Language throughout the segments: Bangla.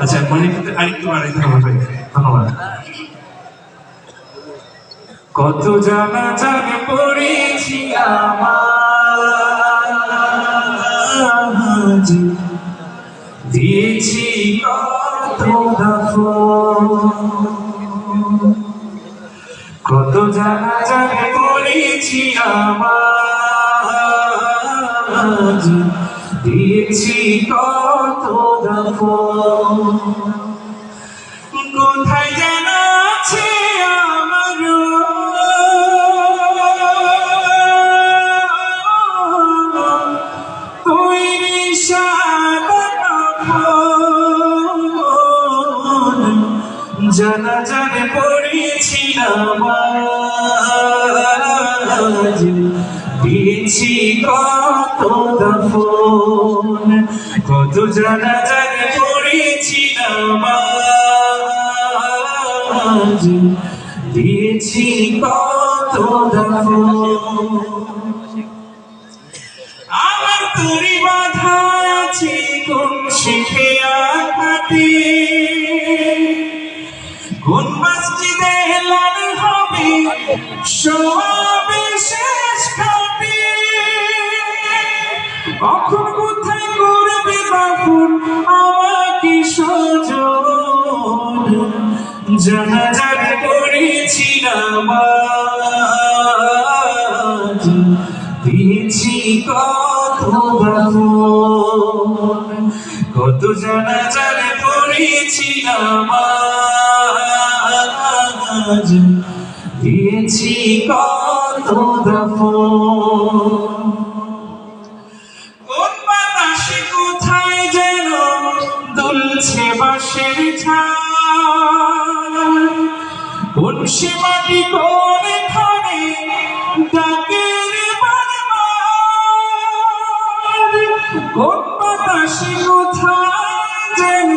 আচ্ছা মানে হবে ধন্যবাদ কত জানা জানে পড়েছি আমার দিয়েছি কত কত জানা জানে পড়েছি আমার দিয়েছি কত কোথায় যেন আছে আমার কাপড় জানা জানে পড়েছিলাম দিয়েছি কত কত জানা জানে আজ। দিয়েছি কত আমার তুরি বাধা আছে কোন শিখে আঘাতে কোন মসজিদে লাল হবে সবে জানা জানে করেছিলাম আজ দিয়েছি কত কত জানা জানে পড়েছিলাম আজ দিয়েছি কত দাফন কোন বাতাসে কোথায় যেন দুলছে বাঁশের ঝাড় সে মাটি কোন খানে ডাকে রে কোন বাতাসে কোথায় যেন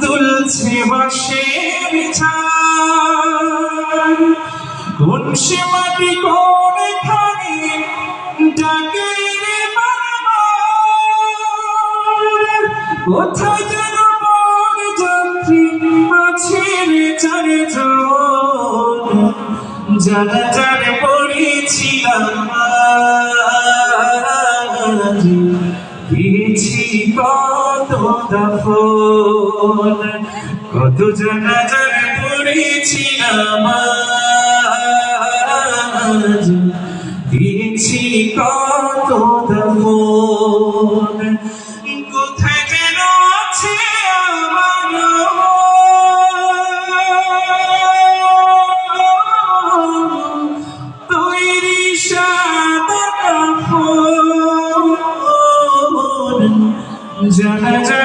দুলছে বাঁশের ঝাড় কোন সে মাটি কোন ডাকে রে কোথায় জানা জানে পড়েছিলাম দিয়েছি কত দাফন কত জানা জানে পড়েছিলাম দিয়েছি কত দাফন কোথায় জানা